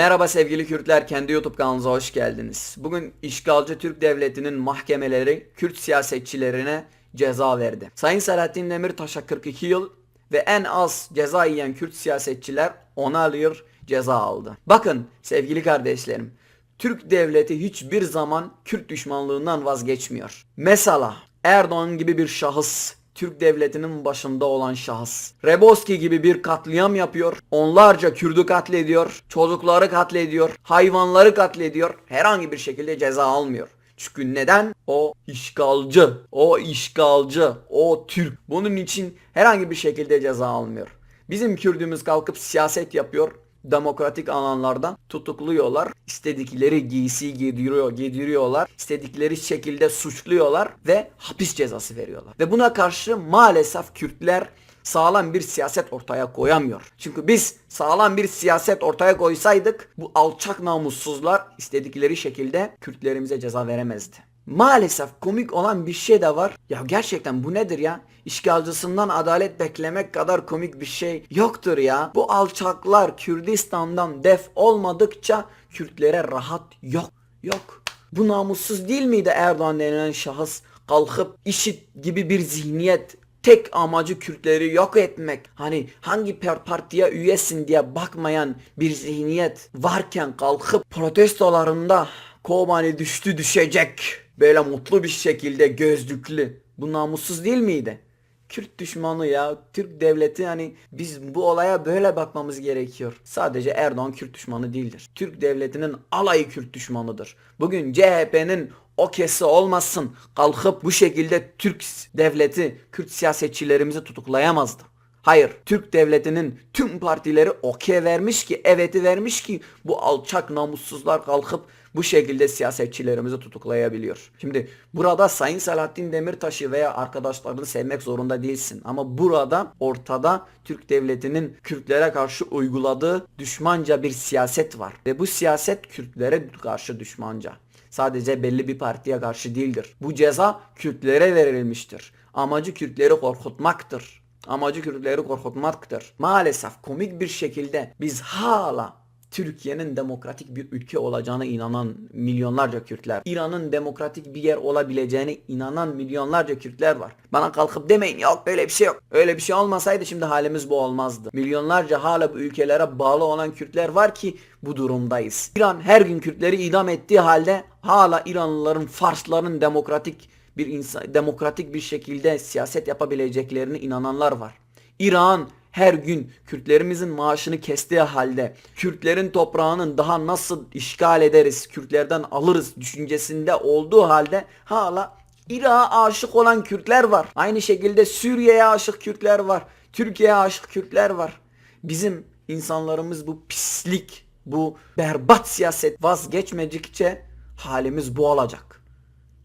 Merhaba sevgili Kürtler, kendi YouTube kanalınıza hoş geldiniz. Bugün işgalci Türk Devleti'nin mahkemeleri Kürt siyasetçilerine ceza verdi. Sayın Selahattin Demirtaş'a 42 yıl ve en az ceza yiyen Kürt siyasetçiler 10 yıl ceza aldı. Bakın sevgili kardeşlerim, Türk devleti hiçbir zaman Kürt düşmanlığından vazgeçmiyor. Mesela Erdoğan gibi bir şahıs Türk devletinin başında olan şahıs. Reboski gibi bir katliam yapıyor. Onlarca Kürdü katlediyor. Çocukları katlediyor. Hayvanları katlediyor. Herhangi bir şekilde ceza almıyor. Çünkü neden? O işgalci. O işgalci. O Türk. Bunun için herhangi bir şekilde ceza almıyor. Bizim Kürdümüz kalkıp siyaset yapıyor demokratik alanlardan tutukluyorlar. İstedikleri giysi giydiriyor, giydiriyorlar. İstedikleri şekilde suçluyorlar ve hapis cezası veriyorlar. Ve buna karşı maalesef Kürtler sağlam bir siyaset ortaya koyamıyor. Çünkü biz sağlam bir siyaset ortaya koysaydık bu alçak namussuzlar istedikleri şekilde Kürtlerimize ceza veremezdi. Maalesef komik olan bir şey de var. Ya gerçekten bu nedir ya? İşgalcısından adalet beklemek kadar komik bir şey yoktur ya. Bu alçaklar Kürdistan'dan def olmadıkça Kürtlere rahat yok. Yok. Bu namussuz değil miydi Erdoğan denilen şahıs kalkıp işit gibi bir zihniyet tek amacı Kürtleri yok etmek. Hani hangi partiye üyesin diye bakmayan bir zihniyet varken kalkıp protestolarında Kobani düştü düşecek. Böyle mutlu bir şekilde gözlüklü. Bu namussuz değil miydi? Kürt düşmanı ya. Türk devleti hani biz bu olaya böyle bakmamız gerekiyor. Sadece Erdoğan Kürt düşmanı değildir. Türk devletinin alayı Kürt düşmanıdır. Bugün CHP'nin o kesi olmasın kalkıp bu şekilde Türk devleti Kürt siyasetçilerimizi tutuklayamazdı. Hayır, Türk devletinin tüm partileri okey vermiş ki, eveti vermiş ki bu alçak namussuzlar kalkıp bu şekilde siyasetçilerimizi tutuklayabiliyor. Şimdi burada Sayın Selahattin Demirtaş'ı veya arkadaşlarını sevmek zorunda değilsin. Ama burada ortada Türk devletinin Kürtlere karşı uyguladığı düşmanca bir siyaset var. Ve bu siyaset Kürtlere karşı düşmanca. Sadece belli bir partiye karşı değildir. Bu ceza Kürtlere verilmiştir. Amacı Kürtleri korkutmaktır. Amacı Kürtleri korkutmaktır. Maalesef komik bir şekilde biz hala Türkiye'nin demokratik bir ülke olacağına inanan milyonlarca Kürtler, İran'ın demokratik bir yer olabileceğine inanan milyonlarca Kürtler var. Bana kalkıp demeyin yok öyle bir şey yok. Öyle bir şey olmasaydı şimdi halimiz bu olmazdı. Milyonlarca hala bu ülkelere bağlı olan Kürtler var ki bu durumdayız. İran her gün Kürtleri idam ettiği halde hala İranlıların, Farsların demokratik bir insan, demokratik bir şekilde siyaset yapabileceklerine inananlar var. İran her gün Kürtlerimizin maaşını kestiği halde Kürtlerin toprağının daha nasıl işgal ederiz, Kürtlerden alırız düşüncesinde olduğu halde hala Irak'a aşık olan Kürtler var. Aynı şekilde Suriye'ye aşık Kürtler var. Türkiye'ye aşık Kürtler var. Bizim insanlarımız bu pislik, bu berbat siyaset vazgeçmedikçe halimiz bu olacak.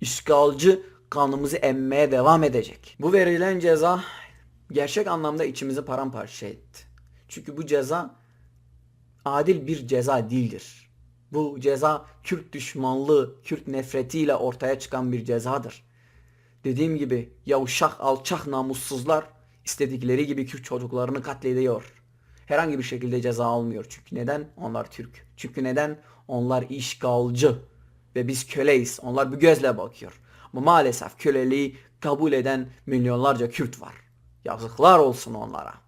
İşgalci kanımızı emmeye devam edecek. Bu verilen ceza gerçek anlamda içimizi paramparça etti. Çünkü bu ceza adil bir ceza değildir. Bu ceza Kürt düşmanlığı, Kürt nefretiyle ortaya çıkan bir cezadır. Dediğim gibi yavuşak, alçak namussuzlar istedikleri gibi Kürt çocuklarını katlediyor. Herhangi bir şekilde ceza almıyor. Çünkü neden? Onlar Türk. Çünkü neden? Onlar işgalcı. Ve biz köleyiz. Onlar bu gözle bakıyor. Maalesef köleliği kabul eden milyonlarca Kürt var. Yazıklar olsun onlara.